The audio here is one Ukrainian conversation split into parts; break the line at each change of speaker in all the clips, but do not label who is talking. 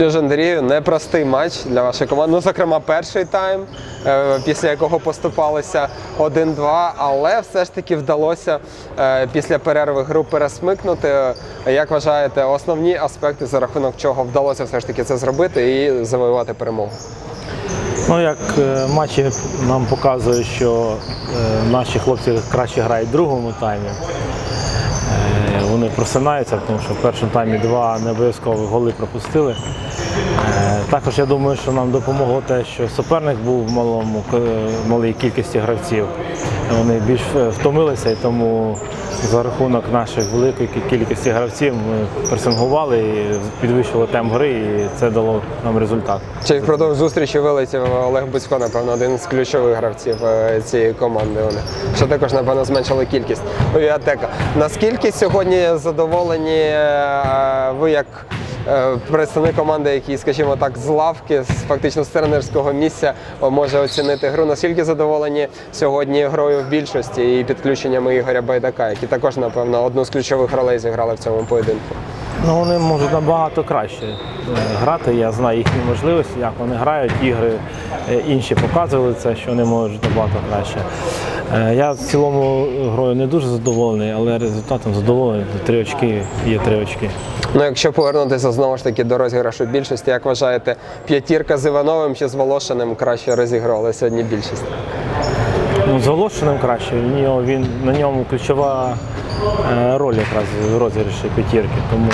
Що Андрію, непростий матч для вашої команди. Ну, зокрема, перший тайм, е, після якого поступалися 1-2, але все ж таки вдалося е, після перерви гру пересмикнути. Як вважаєте, основні аспекти, за рахунок чого вдалося все ж таки це зробити і завоювати перемогу?
Ну, як е, матчі нам показують, що наші хлопці краще грають в другому таймі. Вони просинаються, тому що в першому таймі два не обов'язково голи пропустили. Е, Також я думаю, що нам допомогло те, що суперник був в малому, к- малій кількості гравців. Вони більш е, втомилися і тому за рахунок нашої великої кількості гравців ми пресингували і підвищили темп гри, і це дало нам результат.
Чи впродовж зустрічі вилетів Олег Буцько, напевно, один з ключових гравців е, цієї команди. Вони що також, напевно, зменшили кількість. Авіатека. Наскільки сьогодні задоволені е, ви як е, представник команди, який, скажімо так, з лавки, з фактично з тренерського місця може оцінити гру? Наскільки задоволені сьогодні грою в більшості і підключеннями Ігоря Байдака, які також, напевно, одну з ключових ролей зіграли в цьому поєдинку?
Ну, вони можуть набагато краще е, грати. Я знаю їхні можливості, як вони грають. Ігри е, інші показували це, що вони можуть набагато краще. Е, Я в цілому грою не дуже задоволений, але результатом задоволений. Три очки є три очки.
Ну, якщо повернутися знову ж таки до розіграшу більшості, як вважаєте, п'ятірка з Івановим чи з Волошиним краще розіграли сьогодні більшість?
Ну, з Волошиним краще. Він, на ньому ключова е, роль якраз в розіграші п'ятірки, тому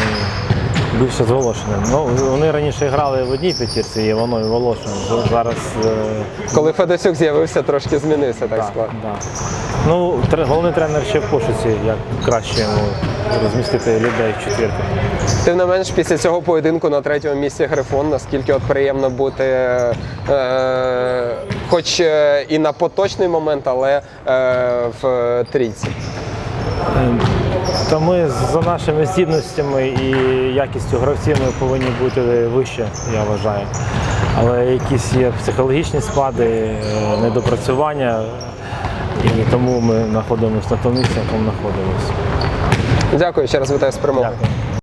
більше з Волошиним. Ну, вони раніше грали в одній п'ятірці, і воно і Волошин. Зараз е,
Коли Федосюк з'явився, трошки змінився так склад.
Да. Ну, головний тренер ще в пошуці, як краще йому розмістити людей в четвірку.
Тим не менш, після цього поєдинку на третьому місці Грифон, наскільки от приємно бути, е, хоч е, і на поточний момент, але е, в трійці.
Та ми за нашими здібностями і якістю гравців ми повинні бути вище, я вважаю. Але якісь є психологічні спади, е, недопрацювання, і тому ми знаходимося на тому місці, якому знаходимося.
Дякую ще раз вітаю з перемогою.
Дякую.